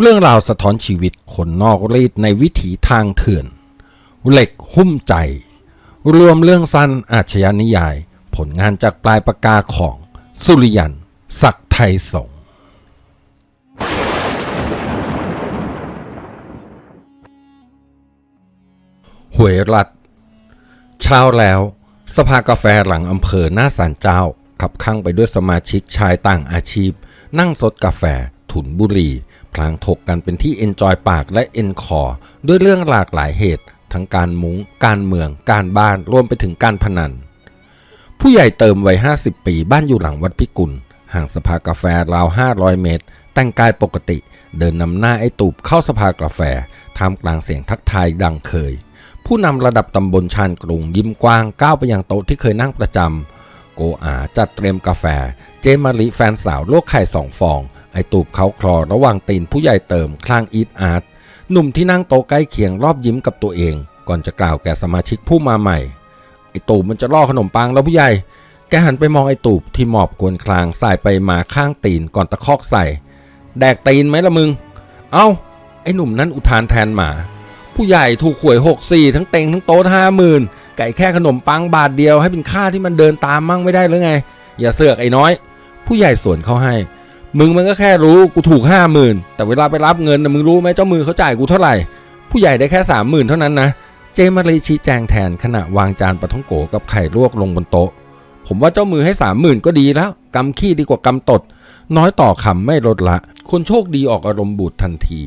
เรื่องราวสะท้อนชีวิตคนนอกรีดในวิถีทางเถื่อน เหล็กหุ้มใจ รวมเรื่องสั้นอาชญานิยาย ผลงานจากปลายปากกาของสุริยัน ศักดิ์ไทยสงหวยรัฐเช้าแล้ว สภากาแฟหลังอำเภอหน้าศาลเจ้าขับข้างไปด้วยสมาชิกชายต่างอาชีพ นั่งสดกาแฟ ถุนบุหรี่ พลางถกกันเป็นที่เอนจอยปากและเอนคอด้วยเรื่องหลากหลายเหตุ ทั้งการมุง้ง การเมือง การบ้าน รวมไปถึงการพนัน ผู้ใหญ่เติมวัย 50 ปี บ้านอยู่หลังวัดพิกุล ห่างสภากาแฟราว 500 เมตร แต่งกายปกติ เดินนำหน้าไอ้ตูบเข้าสภากาแฟท่ามกลางเสียงทักทายดังเคย ผู้นำระดับตำบลชานกรุงยิ้มกว้างก้าวไปยังโต๊ะที่เคยนั่งประจำโกอาจัดเตรียมกาแฟ เจมาริแฟนสาวโลกไข่สองฟอง ไอตูบเขาคลอระหว่างตีนผู้ใหญ่เติมคลางอีทอาร์ตหนุ่มที่นั่งโต๊ะใกล้เคียงรอบยิ้มกับตัวเอง ก่อนจะกล่าวแก่สมาชิกผู้มาใหม่ ไอตูบมันจะล่อขนมปังแล้วผู้ใหญ่ แกหันไปมองไอตูบที่หมอบกวนคลางสายไปมาข้างตีนก่อนตะคอกใส่ แดกตีนไหมละมึง เอ้า ไอหนุ่มนั้นอุทานแทนหมา ผู้ใหญ่ถูกหวยหกสี่ทั้งเต็งทั้งโต๊ะห้าหมื่นไก่แค่ขนมปังบาทเดียวให้เป็นค่าที่มันเดินตามมั่งไม่ได้หรือไง อย่าเสือกไอ้น้อย ผู้ใหญ่สวนเขาให้ มึงมันก็แค่รู้กูถูกห้าหมื่นแต่เวลาไปรับเงินนะมึงรู้ไหมเจ้ามือเขาจ่ายกูเท่าไหร่ ผู้ใหญ่ได้แค่สามหมื่นเท่านั้นนะเจมารีชี้แจงแทนขณะวางจานปลาท่องโกกับไข่ลวกลงบนโต๊ะ ผมว่าเจ้ามือให้สามหมื่นก็ดีแล้วกำขี้ดีกว่ากำตด น้อยต่อคำไม่ลดละ คนโชคดีออกอารมณ์บูดทันที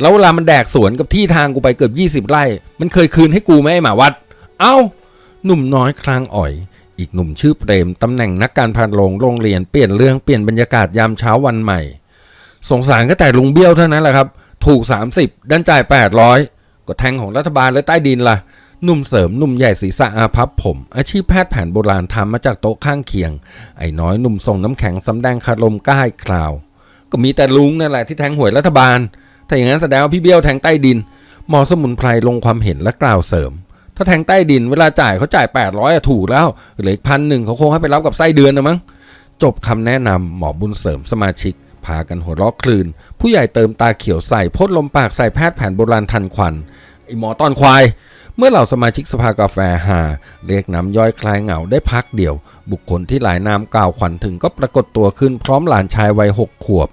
แล้วเวลามันแดกสวนกับที่ทางกูไปเกือบ20ไร่ มันเคยคืนให้กูไหมไอหมาวัด เอ้า หนุ่มน้อยคลางอ่อย อีกหนุ่มชื่อเปรมตำแหน่งนักการพานโรงโรงเรียนเปลี่ยนเรื่องเปลี่ยนบรรยากาศยามเช้าวันใหม่ สงสารก็แต่ลุงเบี้ยวเท่านั้นแหละครับ ถูก 30 ดันจ่าย 800 ก็แทงของรัฐบาลและใต้ดินล่ะหนุ่มเสริมหนุ่มใหญ่ศีรษะอาพับผม อาชีพแพทย์แผนโบราณทำมาจากโต๊ะข้างเคียง ไอ้น้อยหนุ่มส่งน้ำแข็งสำแดงคารมก้ายคราว ก็มีแต่ลุงนั่นแหละที่แทงหวยรัฐบาล ถ้าอย่างนั้นแสดงว่าพี่เบี้ยวแทงใต้ดินหมอสมุนไพรลงความเห็นและกล่าวเสริม ถ้าแทงใต้ดินเวลาจ่ายเขาจ่าย 800อะถูกแล้วเหลืออีกพันหนึ่งเขาคงให้ไปรับกับไส้เดือนนะมั้งจบคำแนะนำหมอบุญเสริมสมาชิก พากันหัวเราะคลื่น ผู้ใหญ่เติมตาเขียวใส่พ่นลมปากใส่แพทย์แผนโบราณทันควันไอหมอตอนควายเมื่อเหล่าสมาชิกสภากาแฟหา เรียกน้ำย่อยคลายเหงาได้พักเดียว บุคคลที่หลายนามกล่าวขวัญถึงก็ปรากฏตัวขึ้นพร้อมหลานชายวัยหกขวบ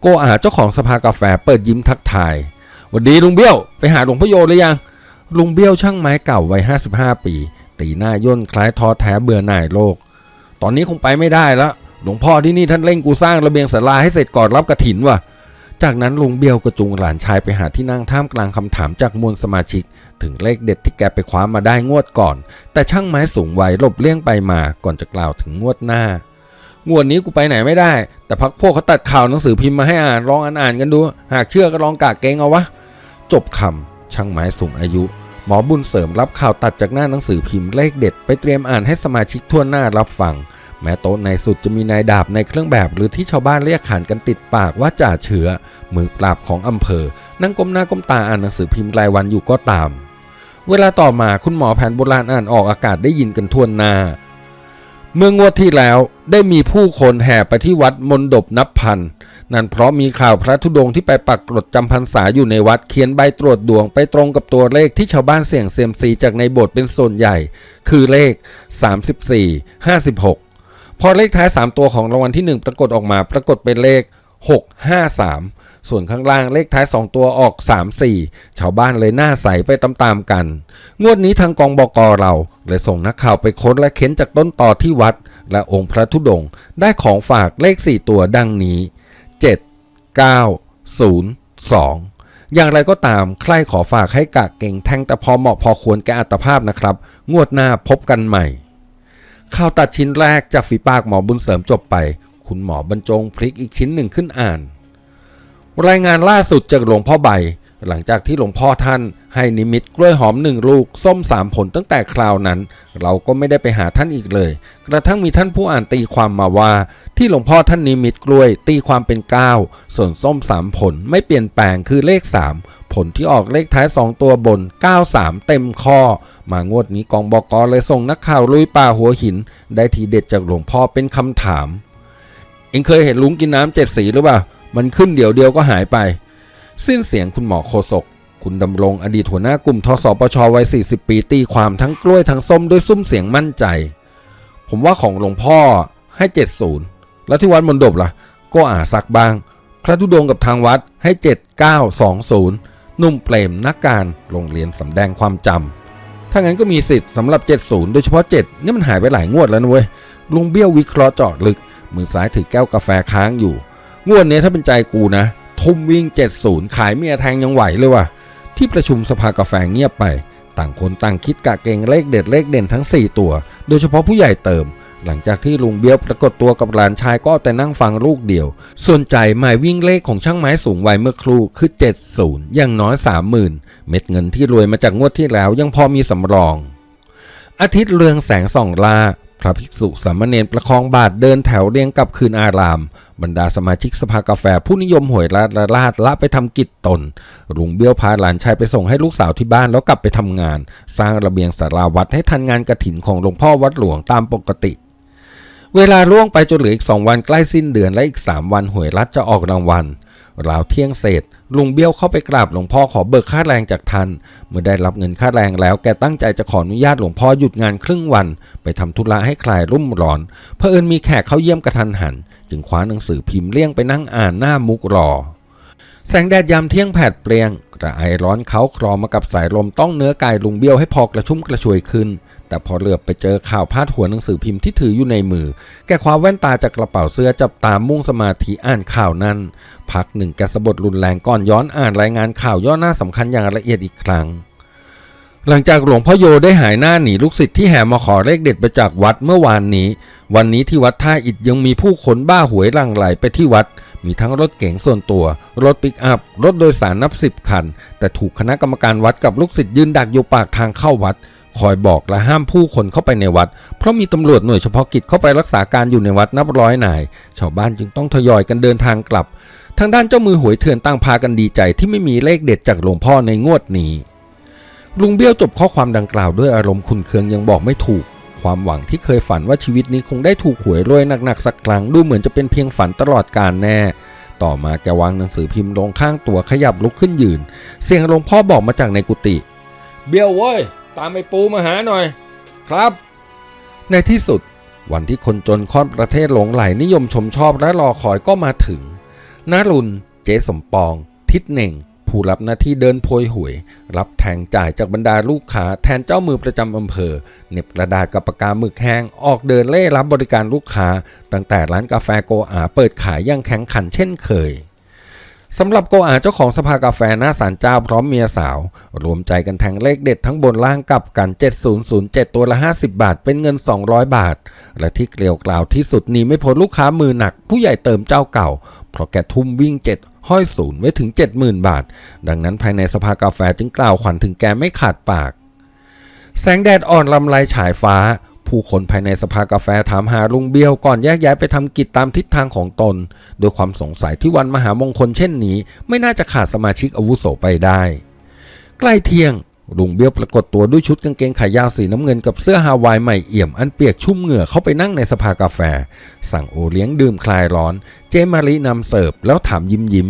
โกอาเจ้าของสภากาแฟเปิดยิ้มทักทายวันดีลุงเบี้ยว ไปหาหลวงพ่อโยหรือยัง ลุงเบี้ยวช่างไม้เก่าวัย55 ปี ตีหน้าย่นคล้ายท้อแท้เบื่อหน่ายโลก ตอนนี้คงไปไม่ได้แล้วหลวงพ่อที่นี่ท่านเร่งกูสร้างระเบียงศาลาให้เสร็จก่อนรับกระถินว่ะ จากนั้นลุงเบี้ยวก็จูงหลานชายไปหาที่นั่งท่ามกลางคำถามจากมวลสมาชิก ถึงเลขเด็ดที่แกไปคว้ามาได้งวดก่อน แต่ช่างไม้สูงวัยหลบเลี่ยงไปมาก่อนจะกล่าวถึงงวดหน้างวดนี้กูไปไหนไม่ได้ แต่พักพวกเขาตัดข่าวหนังสือพิมพ์มาให้อ่านลองอ่านอ่านๆกันดู หากเชื่อก็ลองกากเกงเอาวะ จบคำช่างไม้สูงอายุ หมอบุญเสริมรับข่าวตัดจากหน้าหนังสือพิมพ์เลขเด็ด ไปเตรียมอ่านให้สมาชิกทั่วหน้ารับฟัง แม้โต๊ะในสุดจะมีนายดาบในเครื่องแบบ หรือที่ชาวบ้านเรียกขานกันติดปากว่าจ่าเชื้อมือปราบของอำเภอ นั่งก้มหน้าก้มตาอ่านหนังสือพิมพ์รายวันอยู่ก็ตาม เวลาต่อมาคุณหมอแผนโบราณอ่านออกอากาศได้ยินกันทั่วหน้า เมื่องวดที่แล้ว ได้มีผู้คนแห่ไปที่วัดมนดบนับพัน นั่นเพราะมีข่าวพระธุดงค์ที่ไปปักกรดจำพรรษาอยู่ในวัดเขียนใบตรวจดวงไปตรงกับตัวเลขที่ชาวบ้านเสี่ยงเซียมซีจากในโบสถ์เป็นส่วนใหญ่ คือเลข 34 56 พอเลขท้าย 3 ตัวของรางวัลที่ 1 ปรากฏออกมาปรากฏเป็นเลข 653 ส่วนข้างล่างเลขท้าย 2 ตัวออก 34 ชาวบ้านเลยหน้าใสไปตามๆกัน งวดนี้ทางกองบกเราเลยส่งนักข่าวไปค้นและเค้นจากต้นต่อที่วัด และองค์พระธุดงค์ได้ของฝากเลข 4 ตัวดังนี้ 7 9 0 2อย่างไรก็ตาม ใครขอฝากให้กะเก่งแทงแต่พอเหมาะพอควรแก่อัตภาพนะครับ งวดหน้าพบกันใหม่ ข่าวตัดชิ้นแรกจากฝีปากหมอบุญเสริมจบไป คุณหมอบรรจงพลิกอีกชิ้นหนึ่งขึ้นอ่าน รายงานล่าสุดจากหลวงพ่อใบ หลังจากที่หลวงพ่อท่าน ให้นิมิตกล้วยหอมหนึ่งลูก ส้มสามผลตั้งแต่คราวนั้น เราก็ไม่ได้ไปหาท่านอีกเลย กระทั่งมีท่านผู้อ่านตีความมาว่า ที่หลวงพ่อท่านนิมิตกล้วย ตีความเป็น 9 ส่วนส้มสามผลไม่เปลี่ยนแปลงคือเลข 3 ผลที่ออกเลขท้าย 2 ตัวบน 93 เต็มข้อ มางวดนี้กองบอกอเลยส่งนักข่าวลุยป่าหัวหิน ได้ทีเด็ดจากหลวงพ่อเป็นคำถามเอ็งเคยเห็นลุงกินน้ำเจ็ดสีหรือเปล่า มันขึ้นเดี๋ยวเดียวก็หายไป สิ้นเสียงคุณหมอโคศก คุณดำรงอดีตหัวหน้ากลุ่มทสปชวัย 40 ปีตีความทั้งกล้วยทั้งส้มด้วยซุ้มเสียงมั่นใจ ผมว่าของหลวงพ่อให้ 70 แล้วที่วัดมนดบล่ะ ก็อาสักบ้าง พระธุดงกับทางวัดให้ 7920 นุ่มเปรมนักการโรงเรียนสำแดงความจำถ้างั้นก็มีสิทธิ์สำหรับ 70 โดยเฉพาะ 7 นี่มันหายไปหลายงวดแล้วนะเว้ยลุงเบี้ยววิเคราะห์เจาะลึกมือซ้ายถือแก้วกาแฟค้างอยู่ งวดนี้ถ้าเป็นใจกูนะ ทุ่มวิ่ง 70 ขายเมียแทงยังไหวเลยว่ะ ที่ประชุมสภากาแฟเงียบไป ต่างคนต่างคิดกะเกงเลขเด็ดเลขเด่นทั้ง 4 ตัว โดยเฉพาะผู้ใหญ่เติม หลังจากที่ลุงเบี้ยวปรากฏตัวกับหลานชายก็เอาแต่นั่งฟังลูกเดียว ส่วนใจหมายวิ่งเลขของช่างไม้สูงวัยเมื่อครู่คือ 70 อย่างน้อย 30,000 เม็ดเงินที่รวยมาจากงวดที่แล้วยังพอมีสำรองอาทิตย์เรืองแสงส่องลา พระภิกษุสามเณรประคองบาทเดินแถวเรียงกับคืนอาราม บรรดาสมาชิกสภากาแฟผู้นิยมหวยลาดละลาดละไปทำกิจตนลุงเบี้ยวพาหลานชายไปส่งให้ลูกสาวที่บ้านแล้วกลับไปทำงาน สร้างระเบียงสาราวัดให้ทันงานกระถินของหลวงพ่อวัดหลวงตามปกติ เวลาล่วงไปจนเหลืออีกสองวันใกล้สิ้นเดือนและอีกสามวันหวยรัฐจะออกรางวัล ราวเที่ยงเศษ ลุงเบี้ยวเข้าไปกราบหลวงพ่อขอเบิกค่าแรงจากท่าน เมื่อได้รับเงินค่าแรงแล้วแกตั้งใจจะขออนุญาตหลวงพ่อหยุดงานครึ่งวัน ไปทำธุระให้คลายรุ่มร้อนเผอิญมีแขกเข้าเยี่ยมกระทันหัน จึงคว้าหนังสือพิมพ์เลี่ยงไปนั่งอ่านหน้ามุกรอ แสงแดดยามเที่ยงแผดเปรียงกระไอร้อนเขาคลอมากับสายลมต้องเนื้อกายลุงเบี้ยวให้พอกระชุ่มกระชวยขึ้น แต่พอเหลือบไปเจอข่าวพาดหัวหนังสือพิมพ์ที่ถืออยู่ในมือ แกคว้าแว่นตาจากกระเป๋าเสื้อจับตามุ่งสมาธิอ่านข่าวนั้น พักหนึ่งแกสะบดรุนแรงก่อนย้อนอ่านรายงานข่าวย่อหน้าสำคัญอย่างละเอียดอีกครั้ง หลังจากหลวงพ่อโยได้หายหน้าหนีลูกศิษย์ที่แห่มาขอเลขเด็ดไปจากวัดเมื่อวานนี้ วันนี้ที่วัดท่าอิฐยังมีผู้คนบ้าหวยหลั่งไหลไปที่วัดมีทั้งรถเก๋งส่วนตัว รถปิกอัพ รถโดยสารนับสิบคัน แต่ถูกคณะกรรมการวัดกับลูกศิษย์ยืนดักอยู่ปากทางเข้าวัด คอยบอกและห้ามผู้คนเข้าไปในวัด เพราะมีตำรวจหน่วยเฉพาะกิจเข้าไปรักษาการอยู่ในวัดนับร้อยนาย ชาวบ้านจึงต้องทยอยกันเดินทางกลับ ทางด้านเจ้ามือหวยเถื่อนต่างพากันดีใจที่ไม่มีเลขเด็ดจากหลวงพ่อในงวดนี้ ลุงเบี้ยวจบข้อความดังกล่าวด้วยอารมณ์ขุนเคืองยังบอกไม่ถูก ความหวังที่เคยฝันว่าชีวิตนี้คงได้ถูกหวยรวยหนักๆสักครั้งดูเหมือนจะเป็นเพียงฝันตลอดกาลแน่ต่อมาแกวางหนังสือพิมพ์ลงข้างตัวขยับลุกขึ้นยืน เสียงหลวงพ่อบอกมาจากในกุฏิเบี้ยวเว้ย ตามไอ้ปูมาหาหน่อย ครับ ในที่สุด วันที่คนจนค่อนประเทศหลงไหลนิยมชมชอบและรอคอยก็มาถึงนารุนเจสมปอง ทิศเน่ง ผู้รับหน้าที่เดินโพยหวย รับแทงจ่ายจากบรรดาลูกค้าแทนเจ้ามือประจำอำเภอเหน็บกระดาษกับปากกาหมึกแห้งออกเดินเล่รับบริการลูกค้า ตั้งแต่ร้านกาแฟโกอาเปิดขายอย่างแข็งขันเช่นเคย สำหรับโกอาเจ้าของสภากาแฟหน้าศาลเจ้าพร้อมเมียสาว รวมใจกันแทงเลขเด็ดทั้งบนล่างกับกัน 7007 ตัวละ 50 บาท เป็นเงิน 200 บาท และที่เกลียวกล่าวที่สุดนี้ไม่พ้นลูกค้ามือหนัก ผู้ใหญ่เติมเจ้าเก่า เพราะแกทุ่มวิ่ง 7ห้อยศูนย์ไว้ถึง 70,000 บาท ดังนั้นภายในสภากาแฟจึงกล่าวขวัญถึงแกไม่ขาดปาก แสงแดดอ่อนลำไรฉายฟ้า ผู้คนภายในสภากาแฟถามหาลุงเบี้ยวก่อนแยกย้ายไปทำกิจตามทิศทางของตน โดยความสงสัยที่วันมหามงคลเช่นนี้ ไม่น่าจะขาดสมาชิกอาวุโสไปได้ ใกล้เที่ยงลุงเบี้ยวปรากฏตัวด้วยชุดกางเกงขายาวสีน้ำเงินกับเสื้อฮาวายใหม่เอี่ยมอันเปียกชุ่มเหงื่อเข้าไปนั่งในสภากาแฟ สั่งโอเลี้ยงดื่มคลายร้อน เจมารีนำเสิร์ฟแล้วถามยิ้มยิ้ม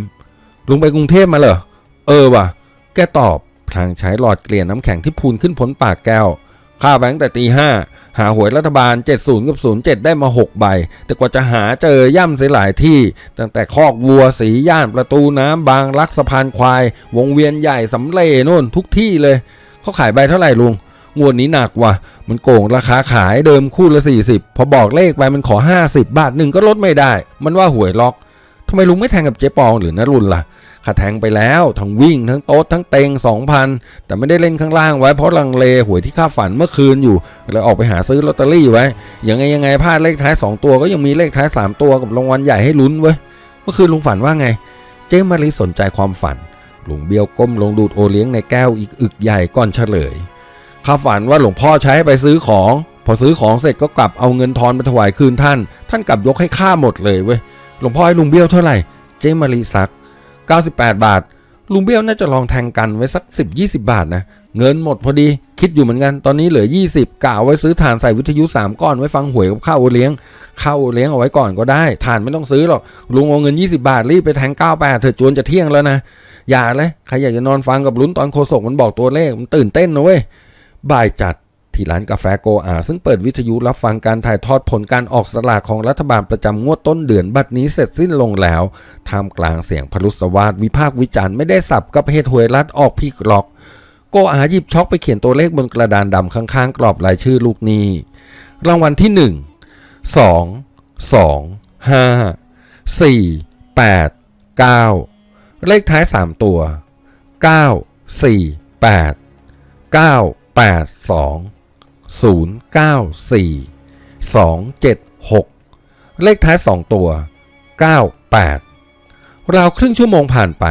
ลุงไปกรุงเทพมาเหรอเออว่ะ แกตอบพลางใช้หลอดเกลี่ยน้ำแข็งที่พูนขึ้นพ้นปากแก้ว ข้าไปตั้งแต่ตีห้าหาหวยรัฐบาล 70 กับ 07 ได้มา 6 ใบ แต่กว่าจะหาเจอย่ำเสียหลายที่ ตั้งแต่คอกวัวสีย่านประตูน้ำบางรักสะพานควาย วงเวียนใหญ่สำเร็นู่นทุกที่เลย เขาขายใบเท่าไหร่ลุง งวดนี้หนักว่ะ มันโกงราคาขายเดิมคู่ละ 40 พอบอกเลขไปมันขอ 50 บาทหนึ่งก็ลดไม่ได้ มันว่าหวยล็อกทำไมลุงไม่แทงกับเจ๊ปองหรือนรุนล่ะ ขาแทงไปแล้วทั้งวิ่งทั้งโต๊ดทั้งเตง2,000 แต่ไม่ได้เล่นข้างล่างไว้เพราะลังเลหวยที่ข้าฝันเมื่อคืนอยู่เลยออกไปหาซื้อลอตเตอรี่ไว้ยังไงยังไงพลาดเลขท้าย 2 ตัวก็ยังมีเลขท้าย 3 ตัวกับรางวัลใหญ่ให้ลุ้นเว้ยเมื่อคืนลุงฝันว่าไง เจ๊มารีสนใจความฝันลุงเบี้ยวก้มลงดูดโอเลี้ยงในแก้วอีกอึกใหญ่ก่อนเฉลยข้าฝันว่าหลวงพ่อใช้ไปซื้อของ พอซื้อของเสร็จก็กลับเอาเงินทอนไปถวายคืนท่าน ท่านกลับยกให้ข้าหมดเลยเว้ยหลวงพ่อให้ลุงเบี้ยวเท่าไหร่ เจ๊มารีซัก 98 บาท ลุงเบี้ยวน่าจะลองแทงกันไว้สัก 10 20 บาทนะ เงินหมดพอดี คิดอยู่เหมือนกัน ตอนนี้เหลือ 20กะเอาไว้ซื้อถ่านใส่วิทยุ 3 ก้อนไว้ฟังหวยกับข้าวเลี้ยง ข้าวเลี้ยงเอาไว้ก่อนก็ได้ถ่านไม่ต้องซื้อหรอก ลุงเอาเงิน 20 บาทรีบไปแทง 98 เถอะจวนจะเที่ยงแล้วนะ อย่าเลย ใครอยากจะนอนฟังกับลุ้นตอนโคศกมันบอกตัวเลข มันตื่นเต้นนะเว้ย บ่ายจัด ที่ร้านกาแฟโกอาซึ่งเปิดวิทยุรับฟังการถ่ายทอดผลการออกสลากของรัฐบาลประจำงวดต้นเดือนบัดนี้เสร็จสิ้นลงแล้วท่ามกลางเสียงพลุสวาดวิพากษ์วิจารณ์ไม่ได้สับกับเหตุหวยรัดออกพีกล็อกโกอาหยิบช็อกไปเขียนตัวเลขบนกระดานดำข้างๆ กรอบรายชื่อลูกนี้ รางวัลที่หนึ่งสองสองห้าสี่แปดเก้าเลขท้ายสามตัวเก้าสี่แป ดเก้าแปดสองศูนย์เก้าสี่สองเจ็ดหกเลขท้ายสองตัวเก้าแปดราวครึ่งชั่วโมงผ่านไป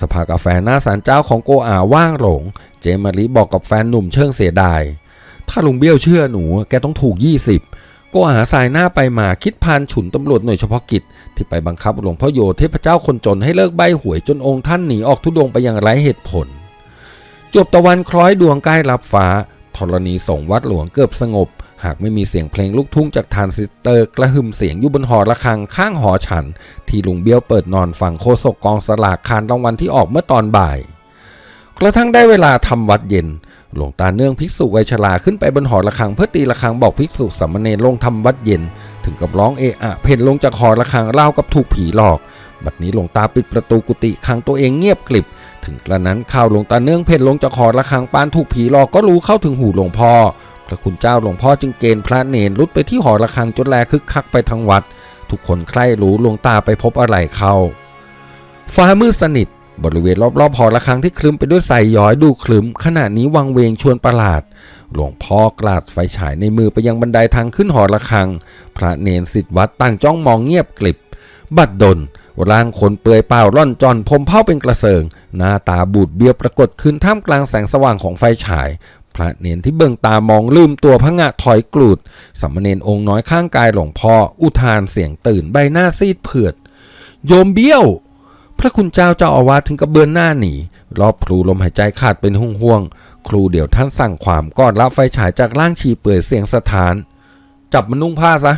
สภากาแฟหน้าศาลเจ้าของโกอาว่างหลง เจมาริบอกกับแฟนหนุ่มเชิงเสียดาย ถ้าลุงเบี้ยวเชื่อหนูแกต้องถูก 20 โกอาสายหน้าไปมาคิดพานฉุนตำรวจหน่วยเฉพาะกิจ ที่ไปบังคับหลวงพ่อโยเทพเจ้าคนจนให้เลิกใบหวยจนองค์ท่านหนีออกทุดงไปอย่างไร้เหตุผล จบตะวันคล้อยดวงใกล้รับฟ้า ธรณีส่งวัดหลวงเกือบสงบ หากไม่มีเสียงเพลงลูกทุ่งจากทานซิสเตอร์ กระหึ่มเสียงอยู่บนหอระฆังข้างหอฉัน ที่ลุงเบี้ยวเปิดนอนฟังโคศกกองสลากคานรางวัลที่ออกเมื่อตอนบ่าย กระทั่งได้เวลาทำวัดเย็นหลวงตาเนื่องภิกษุวัยชราขึ้นไปบนหอระฆังเพื่อตีระฆังบอกภิกษุสามเณรลงทำวัดเย็น ถึงกับร้องเอะอะเพ่นลงจากหอระฆังเล่ากับถูกผีหลอก บัดนี้หลวงตาปิดประตูกุฏิขังตัวเองเงียบกลิบ ถึงกระนั้นข่าวหลวงตาเนื่องเพ่นลงจากหอระฆังปานถูกผีหลอกก็รู้เข้าถึงหูหลวงพ่อ พระคุณเจ้าหลวงพ่อจึงเกณฑ์พระเนรุดไปที่หอระฆังจนแลคึกคักไปทั้งวัด ทุกคนใคร่รู้หลวงตาไปพบอะไรเข้า ฟ้ามืดสนิท บริเวณรอบๆหอระฆังที่คลึ้มไปด้วยใสย้อยดูคลึ้มขณะนี้วังเวงชวนประหลาด หลวงพ่อกลาดไฟฉายในมือไปยังบันไดทางขึ้นหอระฆัง พระเนนสิทธิวัดต่างจ้องมองเงียบกลิบบัดดล ร่างคนเปลือยเปล่าร่อนจอนผมเผ้าเป็นกระเซิง หน้าตาบูดเบี้ยวปรากฏขึ้นท่ามกลางแสงสว่างของไฟฉาย พระเนนที่เบิ่งตามองลืมตัวพระงะถอยกลูดสามเณรองค์น้อยข้างกายหลวงพ่อ อุทานเสียงตื่นใบหน้าซีดเผือด โยมเบี้ยว พระคุณเจ้าเจ้าอาวาสถึงกับเบือนหน้าหนีรอบครูลมหายใจขาดเป็นห่วงๆครูเดี๋ยวท่านสั่งความกอนรับไฟฉายจากร่างชีเปื่อยเสียงสถาน จับมันนุ่งผ้าซะ